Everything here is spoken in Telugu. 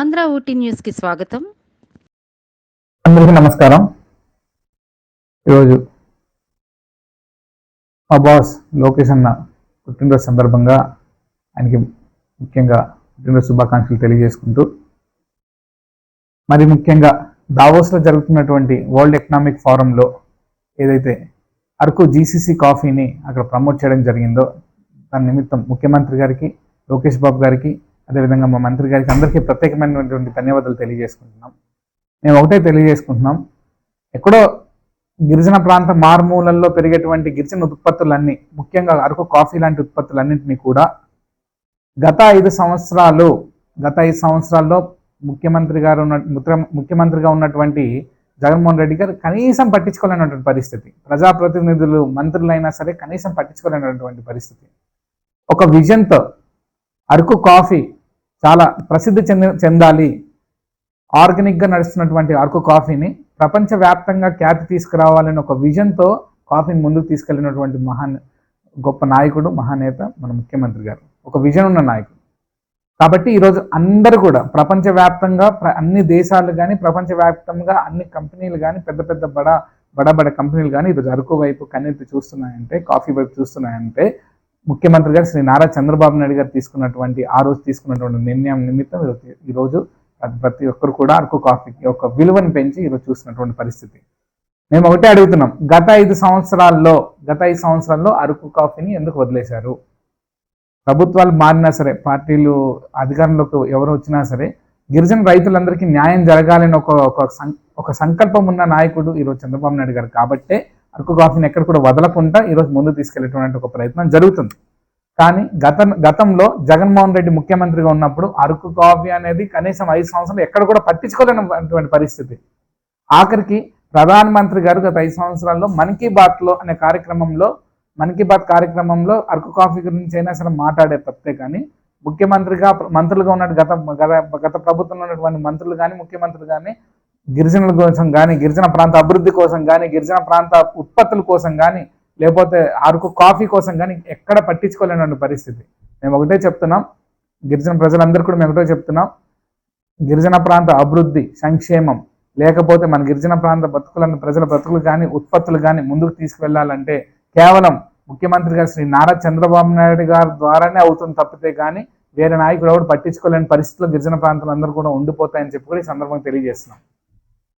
ఆంధ్ర ఊటీ న్యూస్కి స్వాగతం. అందరికీ నమస్కారం. ఈరోజు మా బాస్ లోకేష్ అన్న పుట్టినరోజు సందర్భంగా ఆయనకి ముఖ్యంగా పుట్టినరోజు శుభాకాంక్షలు తెలియజేసుకుంటూ మరి ముఖ్యంగా దావోస్లో జరుగుతున్నటువంటి వరల్డ్ ఎకనామిక్ ఫోరంలో ఏదైతే అరకు జీసీసీ కాఫీని అక్కడ ప్రమోట్ చేయడం జరిగిందో దాని నిమిత్తం ముఖ్యమంత్రి గారికి లోకేష్ బాబు గారికి అదేవిధంగా మా మంత్రి గారికి అందరికీ ప్రత్యేకమైనటువంటి ధన్యవాదాలు తెలియజేసుకుంటున్నాం. మేము ఒకటే తెలియజేసుకుంటున్నాం. ఎక్కడో గిరిజన ప్రాంత మారుమూలల్లో పెరిగేటువంటి గిరిజన ఉత్పత్తులన్నీ ముఖ్యంగా అరకు కాఫీ లాంటి ఉత్పత్తులన్నింటినీ కూడా గత ఐదు సంవత్సరాలు గత ఐదు సంవత్సరాల్లో ముఖ్యమంత్రి గారు ఉన్న ముఖ్యమంత్రిగా ఉన్నటువంటి జగన్మోహన్ రెడ్డి గారు కనీసం పట్టించుకోలేనటువంటి పరిస్థితి. ప్రజాప్రతినిధులు మంత్రులైనా సరే కనీసం పట్టించుకోలేనటువంటి పరిస్థితి. ఒక విజన్తో అరకు కాఫీ చాలా ప్రసిద్ధి చెంది చెందాలి. ఆర్గానిక్గా నడుస్తున్నటువంటి అరకు కాఫీని ప్రపంచవ్యాప్తంగా ఖ్యాతి తీసుకురావాలని ఒక విజన్తో కాఫీని ముందుకు తీసుకెళ్ళినటువంటి మహాన్ గొప్ప నాయకుడు మహానేత మన ముఖ్యమంత్రి గారు. ఒక విజన్ ఉన్న నాయకుడు. కాబట్టి ఈరోజు అందరూ కూడా ప్రపంచవ్యాప్తంగా ప్ర- అన్ని దేశాలు కానీ ప్రపంచవ్యాప్తంగా అన్ని కంపెనీలు కానీ పెద్ద పెద్ద బడ బడ బడ కంపెనీలు కానీ ఈరోజు అరకు వైపు కన్నెత్తి చూస్తున్నాయంటే కాఫీ వైపు చూస్తున్నాయంటే ముఖ్యమంత్రి గారు శ్రీ నారా చంద్రబాబు నాయుడు గారు తీసుకున్నటువంటి ఆ రోజు తీసుకున్నటువంటి నిర్ణయం నిమిత్తం ఈరోజు- ప్రతి ఒక్కరు కూడా అరకు కాఫీకి ఒక విలువను పెంచి ఈరోజు చూసినటువంటి పరిస్థితి. మేము ఒకటే అడుగుతున్నాం గత ఐదు సంవత్సరాల్లో గత ఐదు సంవత్సరాల్లో అరకు కాఫీని ఎందుకు వదిలేశారు? ప్రభుత్వాలు మారినా సరే పార్టీలు అధికారంలోకి ఎవరు వచ్చినా సరే గిరిజన రైతులందరికీ న్యాయం జరగాలని ఒక ఒక సం- ఒక సంకల్పం ఉన్న నాయకుడు ఈరోజు చంద్రబాబు నాయుడు గారు. కాబట్టే అరకు కాఫీని ఎక్కడ కూడా వదలకుండా ఈరోజు ముందు తీసుకెళ్ళేటువంటి ఒక ప్రయత్నం జరుగుతుంది. కానీ గత గతంలో జగన్మోహన్ రెడ్డి ముఖ్యమంత్రిగా ఉన్నప్పుడు అరకు కాఫీ అనేది కనీసం ఐదు సంవత్సరాలు ఎక్కడ కూడా పట్టించుకోలేనటువంటి పరిస్థితి. ఆఖరికి ప్రధానమంత్రి గారు గత ఐదు సంవత్సరాల్లో మన్ కీ బాత్లో అనే కార్యక్రమంలో మన్ కీ బాత్ కార్యక్రమంలో అరకు కాఫీ గురించి అయినా సరే మాట్లాడే తప్పే కానీ ముఖ్యమంత్రిగా మంత్రులుగా ఉన్న గత గత గత ప్రభుత్వంలో ఉన్నటువంటి మంత్రులు కానీ ముఖ్యమంత్రులు కానీ గిరిజనుల కోసం కానీ గిరిజన ప్రాంత అభివృద్ధి కోసం కానీ గిరిజన ప్రాంత ఉత్పత్తుల కోసం కానీ లేకపోతే అరకు కాఫీ కోసం కానీ ఎక్కడ పట్టించుకోలేనటువంటి పరిస్థితి. మేము ఒకటే చెప్తున్నాం గిరిజన ప్రజలందరూ కూడా మేము ఒకటే చెప్తున్నాం గిరిజన ప్రాంత అభివృద్ధి సంక్షేమం లేకపోతే మన గిరిజన ప్రాంత బతుకులను ప్రజల బతుకులు కానీ ఉత్పత్తులు కానీ ముందుకు తీసుకువెళ్ళాలంటే కేవలం ముఖ్యమంత్రి గారు శ్రీ నారా చంద్రబాబు నాయుడు గారి ద్వారానే అవుతుంది తప్పితే కానీ వేరే నాయకుడు ఎవరు పట్టించుకోలేని పరిస్థితులు గిరిజన ప్రాంతాలు అందరూ కూడా ఉండిపోతాయని చెప్పి కూడా ఈ సందర్భంగా తెలియజేస్తున్నాం.